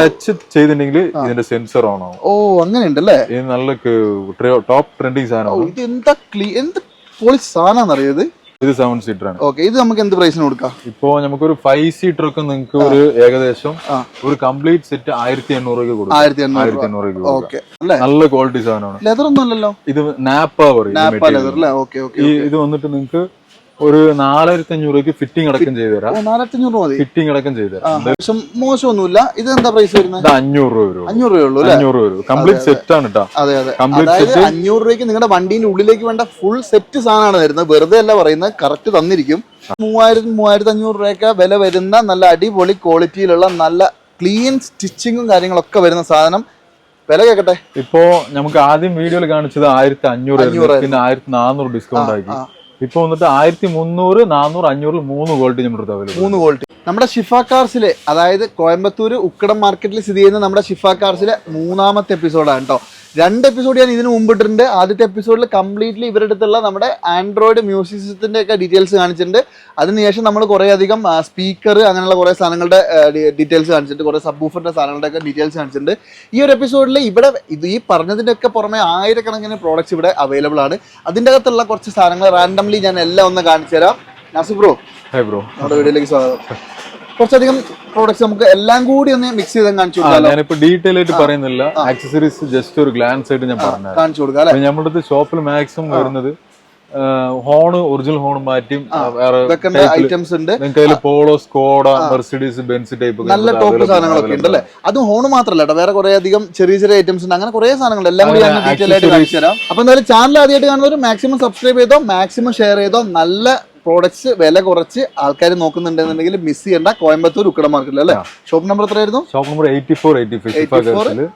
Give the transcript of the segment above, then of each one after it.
Touch ചെയ്തിട്ടുണ്ടെങ്കിൽ ഇതിന്റെ sensor on ആവും. ഓ അങ്ങനെ ഉണ്ടല്ലേ ഇത് നല്ല ടോപ്പ് ട്രെൻഡിങ് സാധനമാണ് ഇത് എന്താ ക്ലീ എന്ത് പോളി സാധനമാണെന്നറിയത് ഇത്? സെവൻ സീറ്റർ ആണ്. ഓക്കെ ഇത് നമുക്ക് എന്ത് പ്രൈസിന് കൊടുക്കാം? ഇപ്പോ നമുക്കൊരു ഫൈവ് സീറ്റർ ഒക്കെ നിങ്ങൾക്ക് ഒരു ഏകദേശം ഒരു കംപ്ലീറ്റ് സെറ്റ് ആയിരത്തി എണ്ണൂറ് രൂപ കൊടുക്കും. ആയിരത്തി എണ്ണൂറ് രൂപ. ഓക്കെ. നല്ല ക്വാളിറ്റി സാധനമാണ്. ലെതർ ഒന്നും അല്ലല്ലോ? ഇത് നാപ്പ പറയും ഇത് വന്നിട്ട് നിങ്ങൾക്ക് ഒരു നാലായിരത്തി അഞ്ഞൂറ് രൂപയ്ക്ക് ഫിറ്റിംഗ് അടക്കം ചെയ്തു തരാം നാലായിരത്തി അഞ്ഞൂറ് മതി. ഫിറ്റിംഗ് അടക്കം ചെയ്തു തരാം പക്ഷെ മോശമൊന്നുമില്ല. ഇത് എന്താ പ്രൈസ് വരുന്നത്? അഞ്ഞൂറ് രൂപ വരും അഞ്ഞൂറ് രൂപ ഉള്ളൂ അഞ്ഞൂറ് രൂപ കംപ്ലീറ്റ് സെറ്റ് ആണ് കേട്ടോ അതെ അതെ. അതായത്. അഞ്ഞൂറ് രൂപയ്ക്ക് നിങ്ങളുടെ വണ്ടീന്റെ ഉള്ളിലേക്ക് വേണ്ട ഫുൾ സെറ്റ് സാധനമാണ് വരുന്നത്. വെറുതെ അല്ല പറയുന്നത്. കറക്റ്റ് തന്നിരിക്കും. മൂവായിരത്തി മൂവായിരത്തി അഞ്ഞൂറ് രൂപയൊക്കെ വില വരുന്ന നല്ല അടിപൊളി ക്വാളിറ്റിയിലുള്ള നല്ല ക്ലീൻ സ്റ്റിച്ചിങ്ങും കാര്യങ്ങളൊക്കെ വരുന്ന സാധനം. വില കേക്കട്ടെ? ഇപ്പോ നമുക്ക് ആദ്യം വീഡിയോയിൽ കാണിച്ചത് ആയിരത്തി അഞ്ഞൂറ്. പിന്നെ ആയിരത്തി നാനൂറ് ഡിസ്കൗണ്ട് ആക്കി. ഇപ്പൊ വന്നിട്ട് ആയിരത്തി മുന്നൂറ് നാനൂറ് അഞ്ഞൂറിൽ മൂന്ന് ക്വാളിറ്റി നമ്മുടെ അടുത്ത് അവൈലബിൾ മൂന്ന് ക്വാളിറ്റി നമ്മുടെ ഷിഫ കാർസിലെ അതായത് കോയമ്പത്തൂർ ഉക്കടം മാർക്കറ്റിൽ സ്ഥിതി ചെയ്യുന്ന നമ്മുടെ ഷിഫ കാർസിലെ മൂന്നാമത്തെ എപ്പിസോഡാണ് കേട്ടോ രണ്ട് എപ്പിസോഡ് ഞാൻ ഇതിന് മുമ്പ് ഇട്ടിട്ടുണ്ട് ആദ്യത്തെ എപ്പിസോഡിൽ കംപ്ലീറ്റ്ലി ഇവരുടെ അടുത്തുള്ള നമ്മുടെ ആൻഡ്രോയിഡ് മ്യൂസിക് സിസ്റ്റത്തിന്റെ ഒക്കെ ഡീറ്റെയിൽസ് കാണിച്ചിട്ടുണ്ട്. അതിനുശേഷം നമ്മൾ കുറേ അധികം സ്പീക്കർ അങ്ങനെയുള്ള കുറേ സാധനങ്ങളുടെ ഡീറ്റെയിൽസ് കാണിച്ചിട്ടുണ്ട്. കുറേ സബ് ബൂഫറിന്റെ സാധനങ്ങളുടെ ഒക്കെ ഡീറ്റെയിൽസ് കാണിച്ചിട്ടുണ്ട്. ഈ ഒരു എപ്പിസോഡിൽ ഇവിടെ ഇത് ഈ പറഞ്ഞതിന്റെയൊക്കെ പുറമെ ആയിരക്കണക്കിന് പ്രോഡക്റ്റ്സ് ഇവിടെ അവൈലബിൾ ആണ്. അതിന്റെ അകത്തുള്ള കുറച്ച് സാധനങ്ങൾ റാൻഡംലി ഞാൻ എല്ലാം ഒന്ന് കാണിച്ചു തരാം ബ്രോ ഹായ് ബ്രോ. നമ്മുടെ വീഡിയോയിലേക്ക് സ്വാഗതം. കുറച്ചധികം പ്രോഡക്ട്സ് നമുക്ക് എല്ലാം കൂടി ഒന്ന് മിക്സ് ചെയ്ത് കാണിച്ചു ഞാനിപ്പോ ഡീറ്റെയിൽ ആയിട്ട് പറയുന്നില്ല. ആക്സസറീസ് ജസ്റ്റ് ഒരു ഗ്ലാൻസ് ആയിട്ട് ഞാൻ പറഞ്ഞു കാണിച്ചു കൊടുക്കാം അല്ലെ? നമ്മുടെ അടുത്ത് ഷോപ്പിൽ മാക്സിമം വരുന്നത് ഹോണ് ഒറിജിനൽ ഹോൺ മാറ്റിയും വേറെ ഐറ്റംസ് ഉണ്ട്. കയ്യിൽ Polo Skoda Mercedes Benz type നല്ല ടോപ്പ് സാധനങ്ങളൊക്കെ ഉണ്ട് അല്ലേ? അതും ഹോണ് മാത്രമല്ല വേറെ കുറെ അധികം ചെറിയ ചെറിയ ഐറ്റംസ് ഉണ്ട്. അങ്ങനെ കുറെ സാധനങ്ങൾ എല്ലാം കൂടി ഞാൻ ഡീറ്റെയിൽ ആയിട്ട് കാണിച്ചു തരാം. അപ്പൊ എന്തായാലും ചാനൽ ആദ്യമായിട്ട് കാണുന്നവർ മാക്സിമം സബ്സ്ക്രൈബ് ചെയ്തോ മാക്സിമം ഷെയർ ചെയ്തോ നല്ല പ്രോഡക്ട്സ് വില കുറച്ച് ആൾക്കാർ നോക്കുന്നുണ്ടെന്നുണ്ടെങ്കിൽ മിസ് ചെയ്യേണ്ട. കോയമ്പത്തൂർ ഉക്കട മാർക്കറ്റിൽ അല്ലേ? ഷോപ്പ് നമ്പർ എത്രയായിരുന്നു? Shop number eighty four eighty five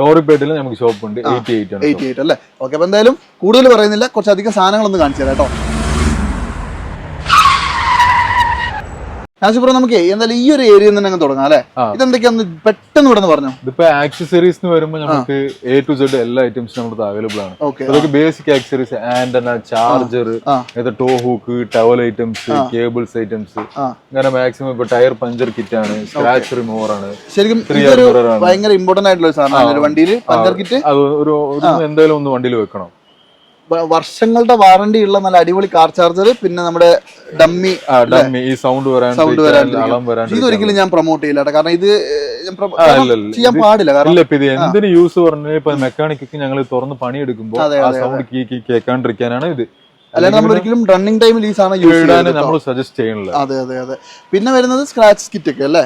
ലോറിപ്പേട്ടിൽ നമുക്ക് ഷോപ്പ് ഉണ്ട്. എയ്റ്റി എയ്റ്റ് എയ്റ്റി എയ്റ്റ് അല്ലേ? ഓക്കെ അപ്പൊ എന്തായാലും കൂടുതൽ പറയുന്നില്ല. കുറച്ചധികം സാധനങ്ങളൊന്ന് കാണിച്ചു തരാം കേട്ടോ. നാസിപ്പുറം നമുക്ക് എന്തായാലും ഈ ഒരു ഏരിയ തന്നെ അങ്ങ് തുടങ്ങാം അല്ലെ? ഇത് ഇതെന്തൊക്കെയാന്ന് പെട്ടെന്ന് ഇവിടെ പറഞ്ഞു? ഇതിപ്പോ ആക്സസറീസ് വരുമ്പോൾ നമുക്ക് എ ടു സെഡ് എല്ലാ ഐറ്റംസും നമ്മുടെ അവൈലബിൾ ആണ്. അതൊക്കെ basic accessories antenna charger. Tow hook towel items cables items അങ്ങനെ മാക്സിമം ഇപ്പൊ ടയർ പഞ്ചർ കിറ്റ് ആണ് സ്ക്രാച്ച് റിമൂവർ ആണ് ശരിക്കും ഭയങ്കര ഇമ്പോർട്ടന്റ് ആയിട്ടുള്ള സാധനം സാധനമാണ് വണ്ടിയിൽ പഞ്ചർ കിറ്റ് അത് ഒരു എന്തായാലും ഒന്ന് വണ്ടിയിൽ വെക്കണം. വർഷങ്ങളുടെ വാറണ്ടി ഉള്ള നല്ല അടിപൊളി കാർ ചാർജർ പിന്നെ നമ്മുടെ ഡമ്മി ഈ സൗണ്ട് സൗണ്ട് വരാൻ ഇതൊരിക്കലും ഞാൻ പ്രൊമോട്ട് ചെയ്യില്ല കാരണം ഇത്. ചെയ്യാൻ പാടില്ല. കാരണം എന്തിന് യൂസ് പറഞ്ഞാൽ ഇപ്പൊ മെക്കാനിക്ക് ഞങ്ങൾ തുറന്ന് പണിയെടുക്കുമ്പോൾ എടുക്കുമ്പോൾ ആ സൗണ്ട് കേൾക്കാണ്ടിരിക്കാനാണ് ഇത്. അല്ലാണ്ട് നമ്മൾ ഒരിക്കലും റണ്ണിങ് ടൈമിൽ ഈ സാധനം യൂസ് നമ്മൾ സജസ്റ്റ് ചെയ്യണില്ല. അതെ അതെ അതെ. പിന്നെ വരുന്നത് സ്ക്രാച്ച് കിറ്റ് ഒക്കെ അല്ലേ?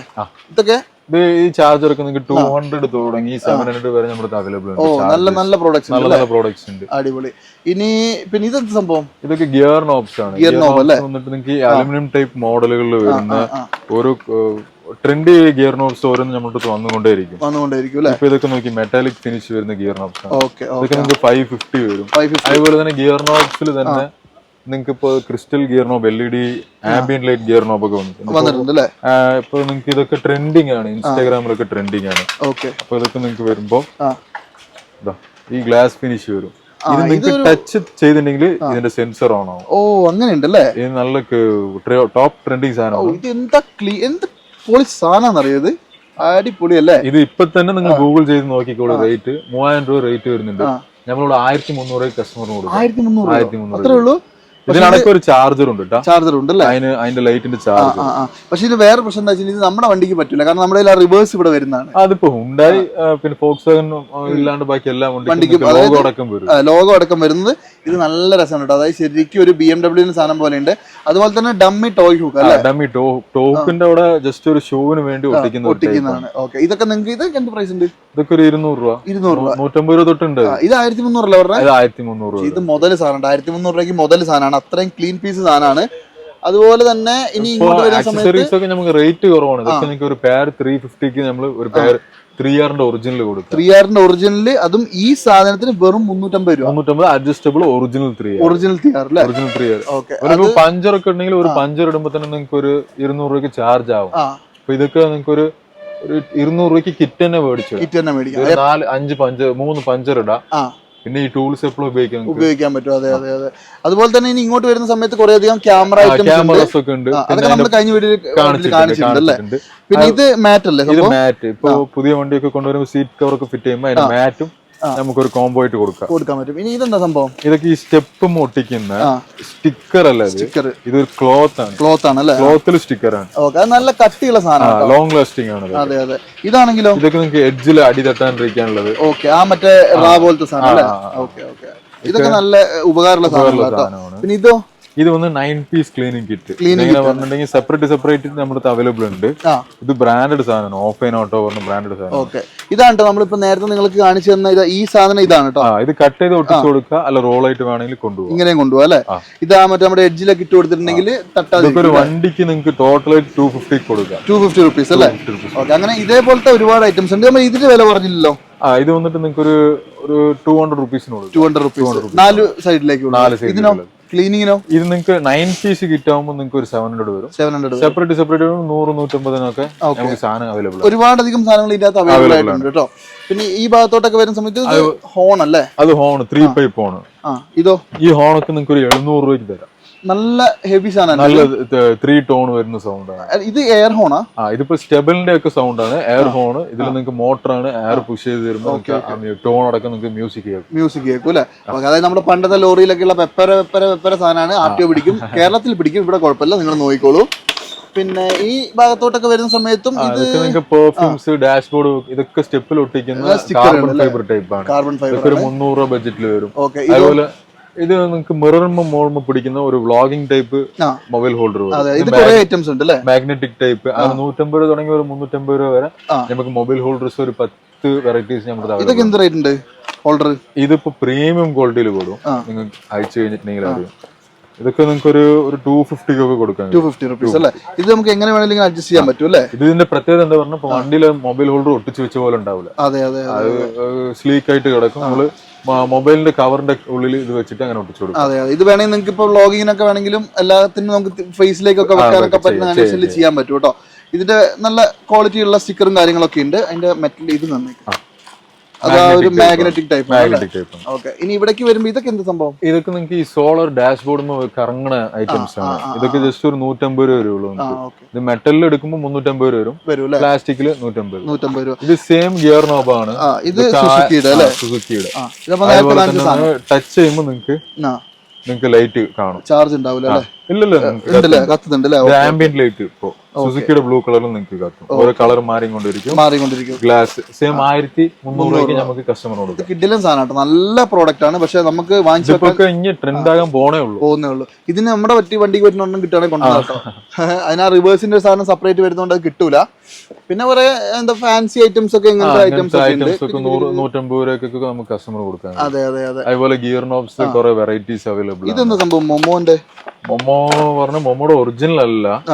ഇതൊക്കെ ഇത് ഈ ചാർജർ ഒക്കെ നിങ്ങൾക്ക് ടു ഹൺഡ്രഡ് തുടങ്ങി സെവൻ ഹൺഡ്രഡ് വരെ നമ്മുടെ അവൈലബിൾ ഓ ഉണ്ട് നല്ല നല്ല പ്രോഡക്ട്സ് നല്ല നല്ല പ്രോഡക്ട്സ് ഉണ്ട്. അടിപൊളി. ഇനി പിന്നെ ഇതെന്ത് സംഭവം? ഇതൊക്കെ ഗിയർ നോബ്സ് ആണ്. ഗിയർ നോബ് അല്ലേ? വന്നിട്ട് നിങ്ങൾക്ക് അലുമിനിയം ടൈപ്പ് മോഡലുകളിൽ വരുന്ന ഒരു ട്രെൻഡി ഗിയർ നോബ്സ് ഓരോന്നും നമ്മുടെ വന്നുകൊണ്ടേയിരിക്കും. വന്നുകൊണ്ടേയിരിക്കും ഇപ്പൊ ഇതൊക്കെ നോക്കി മെറ്റാലിക് ഫിനിഷ് വരുന്ന ഗിയർ നോബ്സ് ഇതൊക്കെ നിങ്ങൾക്ക് ഫൈവ് ഫിഫ്റ്റി വരും. അതുപോലെ തന്നെ ഗിയർ നോബ്സിൽ തന്നെ നിങ്ങൾക്ക് ഇപ്പൊ crystal gear knob L E D ambient light gear knob ഒക്കെ വന്നിട്ടുണ്ട്. ഇപ്പൊ നിങ്ങൾക്ക് ഇതൊക്കെ ട്രെൻഡിങ് ആണ്. ഇൻസ്റ്റാഗ്രാമിലൊക്കെ ട്രെൻഡിങ് ആണ്. ഓക്കെ. അപ്പൊ ഇതൊക്കെ നിങ്ങൾക്ക് വരുമ്പോ ഈ ഗ്ലാസ് ഫിനിഷ് വരും. ഇത് നിങ്ങൾക്ക് ടച്ച് ചെയ്തിട്ടുണ്ടെങ്കിൽ ഇതിന്റെ സെൻസർ ഓൺ ആവും. ഓ അങ്ങനെ ഉണ്ടല്ലേ ഇത് നല്ല ടോപ്പ് ട്രെൻഡിങ് സാധനമാണ് ഇത് എന്താ ക്ലീ എന്ത് പൊളി സാധനം അറിയത് അടിപൊളി അല്ലേ ഇത് ഇപ്പൊ തന്നെ നിങ്ങൾ ഗൂഗിൾ ചെയ്ത് നോക്കിക്കോളൂ റേറ്റ് മൂവായിരം രൂപ റേറ്റ് വരുന്നുണ്ട്. നമ്മളിവിടെ ആയിരത്തി മുന്നൂറ് കസ്റ്റമറിന് കൊടുക്കും. ആയിരത്തി മുന്നൂറ് ആയിരത്തി മുന്നൂറ് ഇതിനടക്കം ഒരു ചാർജർ ഉണ്ട് ചാർജർ ഉണ്ട് അതിന് അതിന്റെ ലൈറ്റിന്റെ ചാർജ് ആ ആ. പക്ഷെ ഇത് വേറെ പ്രശ്നം എന്താ വെച്ചാൽ ഇത് നമ്മുടെ വണ്ടിക്ക് പറ്റില്ല കാരണം നമ്മുടെ റിവേഴ്സ് ഇവിടെ വരുന്നതാണ്. അതിപ്പോ ഉണ്ടായി പിന്നെ ഫോക്സ് ഇല്ലാണ്ട് ബാക്കി എല്ലാം വണ്ടിക്കും ലോഗോ അടക്കം വരും. ലോഗോ അടക്കം വരുന്നത്. ഇത് നല്ല രസമാണ് കേട്ടോ അതായത് ശരിക്കും ഒരു ബി എം ഡബ്ല്യൂവിന് സാധനം പോലെ ഉണ്ട്. അതുപോലെ തന്നെ ഡമ്മി ടോയ് ഹൂക്ക് അല്ലേ? ഡമ്മി ടോക്കിന്റെ അവിടെ ജസ്റ്റ് ഒരു ഷൂവിന് വേണ്ടി ഒട്ടിക്കുന്ന ഒട്ടിക്കുന്നതാണ്. ഓക്കെ ഇതൊക്കെ നിങ്ങൾക്ക് ഇത് എന്ത് പ്രൈസ് ഉണ്ട്? ഇതൊക്കെ ഒരു ഇരുന്നൂറ് രൂപ. ഇരുന്നൂറ് രൂപ. നൂറ്റമ്പത് രൂപ തൊട്ടുണ്ട്. ഇത് ആയിരത്തി മുന്നൂറല്ല പറഞ്ഞത് ആയിരത്തി മുന്നൂറ് രൂപ ഇത് മുതൽ സാധനം ആയിരത്തി മുന്നൂറ് രൂപയ്ക്ക് മുതൽ സാധനമാണ്. അത്രയും ക്ലീൻ പീസ് സാധനമാണ്. അതുപോലെ തന്നെ ഇനി ഇങ്ങോട്ട് വരുന്ന സമയത്ത് ഒക്കെ നമുക്ക് റേറ്റ് കുറവാണ്. ഇതൊക്കെ നിങ്ങൾക്ക് ഒരു പെയർ ത്രീ ഫിഫ്റ്റിക്ക് നമ്മൾ ഒരു പെയർ ത്രീ ആറിന്റെ ഒറിജിനൽ കൊടുക്കും. ത്രീ ആറിന്റെ ഒറിജിനൽ അതും ഈ സാധനത്തിന് വെറും മുന്നൂറ്റമ്പത് രൂപ. മുന്നൂറ്റമ്പത് adjustable original three original three R original three R okay ഒരു പഞ്ചർ ഒക്കെ ഉണ്ടെങ്കിൽ ഒരു പഞ്ചർ ഇടുമ്പോൾ തന്നെ നിങ്ങൾക്ക് ഒരു ഇരുന്നൂറ് രൂപയ്ക്ക് ചാർജ് ആവും. അപ്പൊ ഇതൊക്കെ നിങ്ങൾക്ക് ഒരു ഒരു ഇരുന്നൂറ് രൂപയ്ക്ക് കിറ്റ് തന്നെ മേടിച്ചു. കിറ്റ് തന്നെ മേടിക്കാം. നാല് അഞ്ച് പഞ്ചർ മൂന്ന് പഞ്ചർ ഇടാം. പിന്നെ ഈ ടൂൾസ് എപ്പോഴും ഉപയോഗിക്കാൻ ഉപയോഗിക്കാൻ പറ്റും. അതെ അതെ അതെ. അതുപോലെ തന്നെ ഇനി ഇങ്ങോട്ട് വരുന്ന സമയത്ത് കുറെ അധികം ക്യാമറ ക്യാമറസ് ഒക്കെ ഉണ്ട്. അതൊക്കെ നമ്മൾ കഴിഞ്ഞ വീഡിയോയിൽ കാണിച്ചിട്ടുണ്ട് പിന്നെ ഇത് മാറ്റ് അല്ലേ ഇത് മാറ്റ് ഇപ്പൊ പുതിയ വണ്ടിയൊക്കെ കൊണ്ടുവരുമ്പോൾ സീറ്റ് കവർ ഒക്കെ ഫിറ്റ് ചെയ്യുമ്പോൾ അതിന്റെ മാറ്റും നമുക്കൊരു കോംബോ ആയിട്ട് കൊടുക്കാം. കൊടുക്കാൻ പറ്റും. ഇനി ഇതെന്താ സംഭവം? ഇതൊക്കെ ഈ സ്റ്റെപ്പ് ഒട്ടിക്കുന്ന സ്റ്റിക്കർ അല്ല സ്റ്റിക്കർ. ഇതൊരു ക്ലോത്ത് ആണ്. ക്ലോത്ത് ആണ് അല്ലേ? ക്ലോത്തിൽ സ്റ്റിക്കർ ആണ്. ഓക്കെ നല്ല കട്ടിയുള്ള സാധനമാണ് ലോങ് ലാസ്റ്റിംഗ് ആണ് അതെ അതെ. ഇതാണെങ്കിലും? ഇതൊക്കെ നിങ്ങൾക്ക് എഡ്ജിൽ അടി തട്ടാണ്ടിരിക്കാനുള്ളത് ഓക്കെ ആ മറ്റേ റാ പോലത്തെ സാധനം അല്ലേ? Okay okay. ഇതൊക്കെ നല്ല ഉപകാരമുള്ള സാധനമാണ്. പിന്നെ ഇതോ? ഇത് വന്ന് നയൻ പീസ് ക്ലീനിങ് കിറ്റ് ഇങ്ങനെ പറഞ്ഞിട്ടുണ്ടെങ്കിൽ സെപ്പറേറ്റ് സെപ്പറേറ്റ് നമ്മുടെ അവൈലബിൾ ഉണ്ട്. ഇത് ബ്രാൻഡഡ് സാധനമാണ്. ഓഫ് ലൈൻ ഓട്ടോ പറഞ്ഞ ബ്രാൻഡഡ് സാധനം ഓക്കെ ഇതാണ് നമ്മളിപ്പോ നേരത്തെ നിങ്ങൾക്ക് കാണിച്ചു തന്ന ഈ സാധനം ഇതാണ് കേട്ടോ ഇത് കട്ട് ചെയ്ത് ഒട്ടിച്ചു കൊടുക്കുക. അല്ല റോൾ ആയിട്ട് വേണമെങ്കിൽ കൊണ്ടുപോകും. ഇങ്ങനെയും കൊണ്ടുപോകാം അല്ലെ. ഇതാ മറ്റേ നമ്മുടെ എഡ്ജിലൊക്കെ ഇട്ട് കൊടുത്തിട്ടുണ്ടെങ്കിൽ തട്ടാതെ ഒരു വണ്ടിക്ക് നിങ്ങൾക്ക് ടോട്ടലായിട്ട് ടു ഫിഫ്റ്റി കൊടുക്കാം. ടു ഫിഫ്റ്റി റുപ്പീസ് അല്ലേ? ഓക്കെ അങ്ങനെ ഇതേപോലത്തെ ഒരുപാട് ഐറ്റംസ് ഉണ്ട്. നമ്മൾ ഇതിന്റെ വില പറഞ്ഞില്ലല്ലോ? ആ ഇത് വന്നിട്ട് നിങ്ങൾക്ക് ഒരു ഒരു ടു ഹൺഡ്രഡ് റുപ്പീസിന് ടു ഹൺഡ്രഡ് റുപ്പീസ് നാല് സൈഡിലേക്ക് നാല് ഇതിനോ? ക്ലീനിങ്ങിനോ ഇത് നിങ്ങൾക്ക് നയൻ പീസ് കിറ്റ് ആകുമ്പോൾ നിങ്ങൾക്ക് ഒരു സെവൻ ഹൺഡ്രഡ് വരും. സെവൻ ഹൺഡ്രഡ് സെപ്പറേറ്റ് സെപ്പറേറ്റ് നൂറ് നൂറ്റമ്പതിനൊക്കെ നമുക്ക് സാധനം അവൈലബിൾ ഒരുപാടധികം സാധനങ്ങൾ ഇതിനകത്ത് അവൈലബിൾ ആയിട്ടുണ്ട് കേട്ടോ. പിന്നെ ഈ ഭാഗത്തോട്ടൊക്കെ വരുന്ന സമയത്ത് ഹോൺ അല്ലേ? അത് ഹോൺ ത്രീ പൈപ്പ് ഹോൺ ഇതോ? ഈ ഹോണൊക്കെ നിങ്ങൾക്ക് ഒരു എഴുന്നൂറ് രൂപയ്ക്ക് തരാം. നല്ല ഹെവി സാധനം നല്ല ത്രീ ടോൺ വരുന്ന സൗണ്ട് ആണ്. ഇത് എയർ ഹോണാ ആ? ഇതിപ്പോ സ്റ്റെബിളിന്റെ ഒക്കെ സൗണ്ട് ആണ്. എയർ ഹോൺ ഇതിൽ നിങ്ങൾക്ക് മോട്ടറാണ് എയർ പുഷ് ചെയ്ത് തരുമ്പോൾ ടോൺ അടക്കം നിങ്ങൾക്ക് മ്യൂസിക് കേൾക്കും. മ്യൂസിക് കേൾക്കും അല്ലെ? അതായത് നമ്മുടെ പണ്ടത്തെ ലോറിയിലൊക്കെ ഉള്ള പെപ്പര പെപ്പര പെപ്പര സാധനമാണ്. ആർ ടി പിടിക്കും. കേരളത്തിൽ പിടിക്കും. ഇവിടെ കുഴപ്പമില്ല. നിങ്ങൾ നോക്കിക്കോളൂ. പിന്നെ ഈ ഭാഗത്തോട്ടൊക്കെ വരുന്ന സമയത്തും ഇത് നിങ്ങൾക്ക് പെർഫ്യൂംസ് ഡാഷ്ബോർഡ് ഇതൊക്കെ സ്റ്റെപ്പിൽ ഒട്ടിക്കുന്ന കാർബൺ ഫൈബർ ടൈപ്പ് ആണ്. കാർബൺ ഫൈബർ ഒരു മുന്നൂറ് ബഡ്ജറ്റിൽ വരും. അതുപോലെ ഇത് നിങ്ങൾക്ക് മിററുമ്പോ മോളുമ്പോ പിടിക്കുന്ന ഒരു വ്ളോഗിംഗ് ടൈപ്പ് മൊബൈൽ ഹോൾഡർ അതെ ഇത് കുറെ ഐറ്റംസ് ഉണ്ട് അല്ലേ? മാഗ്നറ്റിക് ടൈപ്പ് അത് നൂറ്റമ്പത് രൂപ തുടങ്ങി ഒരു മുന്നൂറ്റമ്പത് രൂപ വരെ നമുക്ക് മൊബൈൽ ഹോൾഡേഴ്സ് ഒരു പത്ത് വെറൈറ്റീസ് നമ്മുടെ ഇതൊക്കെ എന്ത് റേറ്റ് ഉണ്ട് ഹോൾഡർ ഇതിപ്പോ പ്രീമിയം ക്വാളിറ്റിയിൽ കൂടും. നിങ്ങൾക്ക് അയച്ചു കഴിഞ്ഞിട്ടുണ്ടെങ്കിൽ അറിയാം. ഇതൊക്കെ നിങ്ങൾക്ക് ഒരു ഒരു ടൂ ഫിഫ്റ്റിക്ക് ഒക്കെ കൊടുക്കാം ടു ഫിഫ്റ്റി റുപ്പീസ് അല്ലേ? ഇത് നമുക്ക് എങ്ങനെ വേണമെങ്കിലും അഡ്ജസ്റ്റ് ചെയ്യാൻ പറ്റും അല്ലേ? ഇത് ഇതിന്റെ പ്രത്യേകത എന്താ പറഞ്ഞാൽ വണ്ടിയിൽ മൊബൈൽ ഹോൾഡർ ഒട്ടിച്ച് വെച്ച പോലെ ഉണ്ടാവില്ല അതെ അതെ സ്ലീക്ക് ആയിട്ട് കിടക്കും. നമ്മൾ മൊബൈലിന്റെ കവറിന്റെ ഉള്ളിൽ ഇത് വെച്ചിട്ട് അങ്ങനെ ഒട്ടിച്ചു കൊടുക്കും. അതെ അതെ. ഇത് വേണമെങ്കിൽ നിങ്ങൾക്ക് ഇപ്പോൾ വ്ളോഗിങ്ങിനൊക്കെ വേണമെങ്കിലും എല്ലാത്തിനും നമുക്ക് ഫേസിലേക്കൊക്കെ വെക്കാനൊക്കെ പറ്റുന്ന അനുസരിച്ച് ചെയ്യാൻ പറ്റും കേട്ടോ. ഇതിന്റെ നല്ല ക്വാളിറ്റി ഉള്ള സ്റ്റിക്കറും കാര്യങ്ങളൊക്കെ ഉണ്ട്. അതിന്റെ മെറ്റൽ ഇത് നന്നായിട്ട് അതാ ഒരു magnetic type magnetic type okay ഇനി ഇവിടേക്ക് വരുമ്പോ ഇതൊക്കെ എന്ത് സംഭവം? ഇതൊക്കെ നിങ്ങൾക്ക് ഈ സോളർ ഡാഷ്ബോർഡ് കറങ്ങണ ഐറ്റംസ് ആണ്. ഇതൊക്കെ ജസ്റ്റ് ഒരു നൂറ്റമ്പത് രൂപ വരുള്ളൂ ഇത് മെറ്റലിൽ എടുക്കുമ്പോൾ മുന്നൂറ്റമ്പത് രൂപ വരും. പ്ലാസ്റ്റിക്കിൽ നൂറ്റമ്പത് നൂറ്റമ്പത് രൂപ. ഇത് സെയിം ഗിയർ നോബാണ് ആണ്. ഇത് സുസുക്കിയുടെ സുസുക്കിയുടെ ടച്ച് ചെയ്യുമ്പോൾ നിങ്ങൾക്ക് നിങ്ങൾക്ക് ലൈറ്റ് കാണും. ചാർജ് ഉണ്ടാവില്ല അല്ലേ? ആംബിയന്റ് ലൈറ്റ് ഇപ്പോ. സുസുക്കിയുടെ ബ്ലൂ കളറിൽ നിങ്ങൾക്ക് കത്തും. ഓരോ കളർ മാറിക്കൊണ്ടിരിക്കും. മാറിക്കൊണ്ടിരിക്കും. ഗ്ലാസ് സെയിം ആയിരത്തി മുന്നൂറ് രൂപയ്ക്ക് നമുക്ക് കസ്റ്റമർ കൊടുക്കാം. കിഡിലും സാധനം നല്ല പ്രോഡക്റ്റ് ആണ്. പക്ഷെ നമുക്ക് വാങ്ങിച്ചു ഇതിപ്പോ ഒക്കെ ഇനി ട്രെൻഡ് ആകാൻ പോണേ ഉള്ളൂ. പോകുന്നേ ഉള്ളൂ. ഇതിന് നമ്മുടെ പറ്റി വണ്ടിക്ക് പറ്റുന്ന കിട്ടുകയാണെങ്കിൽ കൊണ്ടുവരാം അതിന് ആ റിവേഴ്സിന്റെ സാധനം സെപ്പറേറ്റ് വരുന്നതുകൊണ്ട് അത് കിട്ടൂല. പിന്നെ കുറെ എന്താ ഫാൻസി ഐറ്റംസ് ഒക്കെ ഇങ്ങനത്തെ ഐറ്റംസ് ഒക്കെ നൂറ്റമ്പത് രൂപയ്ക്കൊക്കെ നമുക്ക് കസ്റ്റമർ കൊടുക്കാൻ അതെ അതെ അതെ. അതുപോലെ ഗിയർ നോബ്സ് കുറെ വെറൈറ്റീസ് അവൈലബിൾ ഇതെന്താ സംഭവം? മൊമോന്റെ? മൊമോ പറഞ്ഞ മൊമോയുടെ ഒറിജിനൽ അല്ല.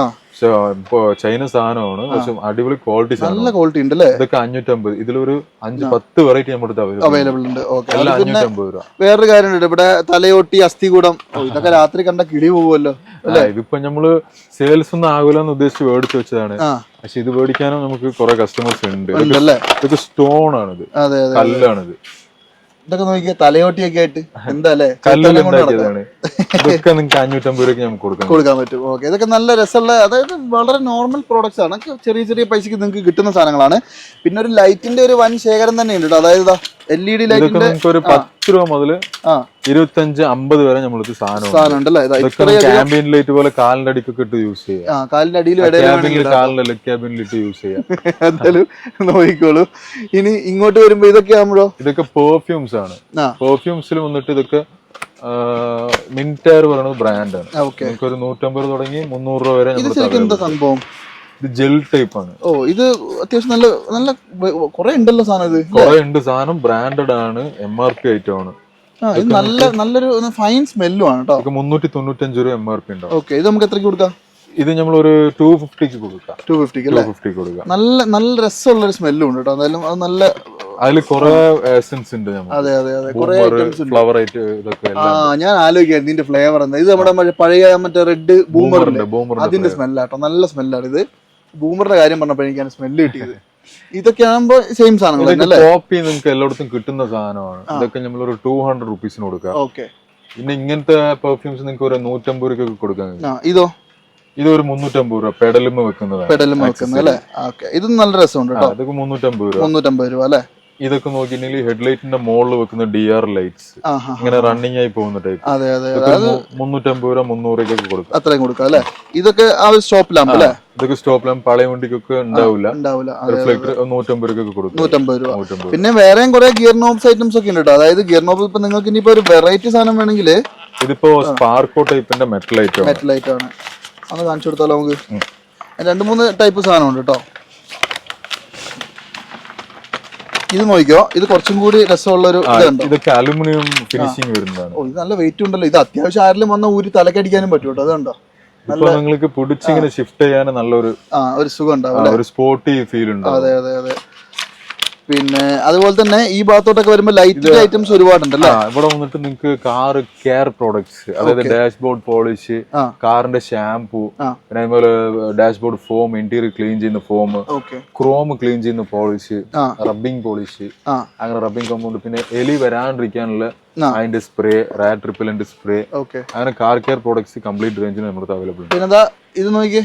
ചൈന സാധനമാണ്. പക്ഷെ അടിപൊളി ക്വാളിറ്റി നല്ല ക്വാളിറ്റി ഉണ്ട് അല്ലേ? ഇതൊക്കെ അഞ്ഞൂറ്റമ്പത്. ഇതിലൊരു അഞ്ച് പത്ത് വെറൈറ്റി നമ്മുടെ അടുത്ത് അവൈലബിൾ ഉണ്ട്. അഞ്ഞൂറ്റമ്പത് രൂപ. വേറൊരു കാര്യമുണ്ട്. ഇവിടെ തലയോട്ടി അസ്ഥികൂടം. ഇതൊക്കെ രാത്രി കണ്ട കിളി പോകുമല്ലോ അല്ലേ? ഇതിപ്പോ നമ്മൾ സെയിൽസ് ഒന്നും ആകൂലെന്ന് ഉദ്ദേശിച്ച് മേടിച്ചു വെച്ചതാണ്. പക്ഷെ ഇത് മേടിക്കാനും നമുക്ക് കുറെ കസ്റ്റമേഴ്സ് ഉണ്ട്. ഇതൊക്കെ- സ്റ്റോൺ ആണിത്. അതെ. കല്ലാണിത്. ഇതൊക്കെ നോക്കിയ തലയോട്ടിയൊക്കെ ആയിട്ട് എന്താ അല്ലേ നിങ്ങൾക്ക് അഞ്ഞൂറ്റമ്പത് രൂപയ്ക്ക് നമുക്ക് കൊടുക്കാം. കൊടുക്കാൻ പറ്റും. ഓക്കെ ഇതൊക്കെ നല്ല രസമുള്ള അതായത് വളരെ നോർമൽ പ്രോഡക്റ്റ്സ് ആണ്. ചെറിയ ചെറിയ പൈസക്ക് നിങ്ങൾക്ക് കിട്ടുന്ന സാധനങ്ങളാണ്. പിന്നെ ഒരു ലൈറ്റിന്റെ ഒരു വൻ ശേഖരം തന്നെ ഉണ്ട് അതായത് എൽ ഇ ഡി ലൈറ്റിന്റെ ഒരു പത്ത് രൂപ മുതൽ ആ. ഇരുപത്തഞ്ച് അമ്പത് വരെ നമ്മൾ സാധനം ഉണ്ടല്ലേ ഇത്രയും ലൈറ്റ് പോലെ കാലിന്റെ അടിക്കൊക്കെ ഇട്ട് യൂസ് ചെയ്യാം. കാലിന്റെ ക്യാബിനിൽ കാലിന്റെ ക്യാബിനിൽ ഇട്ട് യൂസ് ചെയ്യാം. എന്തായാലും നോക്കിക്കോളൂ. ഇനി ഇങ്ങോട്ട് വരുമ്പോ ഇതൊക്കെ ആകുമ്പോഴോ ഇതൊക്കെ പെർഫ്യൂംസ് ആണ്. പെർഫ്യൂംസിൽ വന്നിട്ട് ഇതൊക്കെ മിന്റയർ പറയുന്നത് ബ്രാൻഡ് ആണ്. നമുക്ക് ഒരു നൂറ്റമ്പത് തുടങ്ങി മുന്നൂറ് രൂപ വരെ. സംഭവം? ഇത് ജെൽ ടൈപ്പ് ആണ്. ഓ ഇത് അത്യാവശ്യം നല്ല നല്ല കുറെ ഉണ്ടല്ലോ സാധനം ഇത് കുറെ ഉണ്ട് സാധനം ബ്രാൻഡഡ് ആണ് എം ആർ പി ഐറ്റം ആണ്. ഇത് നല്ല നല്ലൊരു ഫൈൻ സ്മെല്ലും ആണ് കേട്ടോ മുന്നൂറ്റി തൊണ്ണൂറ്റഞ്ച് രൂപ എം ആർ പി ഉണ്ടാവും ഓക്കെ ഇത് നമുക്ക് എത്രയ്ക്ക് കൊടുക്കാം? ഇത് നമ്മൾ ഒരു ടു ഫിഫ്റ്റിക്ക് കൊടുക്കാം. ടു ഫിഫ്റ്റിക്ക് ടു ഫിഫ്റ്റിക്ക് കൊടുക്കാം. നല്ല നല്ല രസമുള്ള ഒരു സ്മെല്ലും ഉണ്ട് കേട്ടോ എന്തായാലും അത് നല്ല അതിൽ കുറെ എസൻസ് ഉണ്ട് അതെ അതെ അതെ. കുറെ ഫ്ലവർ ആയിട്ട് ഇതൊക്കെ ആ ഞാൻ ആലോചിക്കായിരുന്നു ഇതിന്റെ ഫ്ലേവർ എന്താ. ഇത് നമ്മുടെ പഴയ മറ്റേ റെഡ് ബൂമർ ഉണ്ട് ബൂമർ അതിന്റെ സ്മെല്ലാട്ടോ നല്ല സ്മെല്ലാണ് ഇത്. ബൂമറിന്റെ കാര്യം പറഞ്ഞപ്പോൾ എനിക്ക് സ്മെല്ല് കിട്ടിയത്. ഇതൊക്കെ ആകുമ്പോ സെയിം സാധനങ്ങൾ കോപ്പി നിങ്ങൾക്ക് എല്ലായിടത്തും കിട്ടുന്ന സാധനമാണ്. ഇതൊക്കെ നമ്മൾ ഒരു ടൂ ഹൺഡ്രഡ് റുപ്പീസിന് കൊടുക്കാം ഓക്കെ. പിന്നെ ഇങ്ങനത്തെ പെർഫ്യൂംസ് നിങ്ങൾക്ക് ഒരു നൂറ്റമ്പത് രൂപയ്ക്ക് കൊടുക്കാൻ ഇതോ? ഇത് ഒരു മുന്നൂറ്റമ്പത് രൂപ പെഡലുമ്പ് വെക്കുന്നത് പെടലും വെക്കുന്നത് അല്ലേ? ഓക്കെ. ഇത് നല്ല രസമുണ്ട് കേട്ടോ മുന്നൂറ്റമ്പത് രൂപ. മുന്നൂറ്റമ്പത് രൂപ അല്ലേ? ഇതൊക്കെ നോക്കിയിട്ടുണ്ടെങ്കിൽ ഹെഡ്ലൈറ്റിന്റെ മുകളിൽ വെക്കുന്ന ഡി ആർ ലൈറ്റ്സ് ഇങ്ങനെ റണ്ണിങ് ആയി പോകുന്ന ടൈപ്പ് അതെ അതെ മുന്നൂറ്റമ്പത് രൂപ മുന്നൂറ് കൊടുക്കും. അത്രയും കൊടുക്കാം അല്ലെ? ഇതൊക്കെ ആ സ്റ്റോപ്പ് ലാമ്പ് അല്ലേ? ഇതൊക്കെ സ്റ്റോപ്പിലും പഴയ വണ്ടിക്കൊക്കെ ഉണ്ടാവില്ല. ഉണ്ടാവില്ല. റിഫ്ലക്ടർ നൂറ്റമ്പത് രൂപ കൊടുക്കും. നൂറ്റമ്പത് രൂപ. പിന്നെ വേറെയും കുറെ ഗിയർ നോബ്സ് ഐറ്റംസ് ഒക്കെ ഉണ്ട് കേട്ടോ. അതായത് ഗിയർ നോബ് ഇപ്പൊ നിങ്ങൾക്ക് ഇനിയിപ്പോ ഒരു വെറൈറ്റി സാധനം വേണമെങ്കിൽ ഇതിപ്പോ സ്പാർക്കോ ടൈപ്പിന്റെ മെറ്റൽ ഐറ്റം മെറ്റൽ ലൈറ്റ് ആണ്. അത് കാണിച്ചു കൊടുത്താലോ നമുക്ക്? രണ്ട് മൂന്ന് ടൈപ്പ് സാധനം ഉണ്ട് കേട്ടോ. ഇത് നോക്കിക്കോ ഇത് കുറച്ചും കൂടി രസമുള്ള ഒരു ഇതൊക്കെ അലുമിനിയം ഫിനിഷിംഗ് വരുന്നതാണ്. ഓ ഇത് നല്ല വെയിറ്റ് ഉണ്ടല്ലോ. ഇത് അത്യാവശ്യം ആരെങ്കിലും വന്ന ഊരി തലക്കടിക്കാനും പറ്റും കേട്ടോ അതുണ്ടോ ഇപ്പൊ നിങ്ങൾക്ക് പൊടിച്ചിങ്ങനെ ഷിഫ്റ്റ് ചെയ്യാൻ നല്ലൊരു ആ ഒരു സുഖം ഉണ്ടാവും ഒരു സ്പോർട്ടി ഫീൽ ഉണ്ടാവും. അതെ അതെ അതെ. പിന്നെ അതുപോലെ തന്നെ ഈ ഭാഗത്തോട്ടൊക്കെ വരുമ്പോൾ ലൈറ്റ് ഐറ്റംസ് ഒരുപാടുണ്ടല്ലോ? ഇവിടെ വന്നിട്ട് നിങ്ങൾക്ക് കാർ കെയർ പ്രോഡക്ട്സ് അതായത് ഡാഷ്ബോർഡ് പോളിഷ് കാറിന്റെ ഷാംപൂ. പിന്നെ അതുപോലെ ഡാഷ്ബോർഡ് ഫോം ഇന്റീരിയർ ക്ലീൻ ചെയ്യുന്ന ഫോം ക്രോം ക്ലീൻ ചെയ്യുന്ന പോളിഷ് റബ്ബിംഗ് പോളിഷ് അങ്ങനെ റബ്ബിംഗ് കോമ്പൗണ്ട് പിന്നെ എലി വരാണ്ടിരിക്കാനുള്ള. അതിന്റെ സ്പ്രേ റാറ്റ് റിപ്പലന്റ് സ്പ്രേ അങ്ങനെ കാർ കെയർ പ്രോഡക്ട്സ് കംപ്ലീറ്റ് റേഞ്ചിന് നമ്മുടെ അവൈലബിൾ ഉണ്ട്. പിന്നെന്താ ഇത് നോക്കിയേ.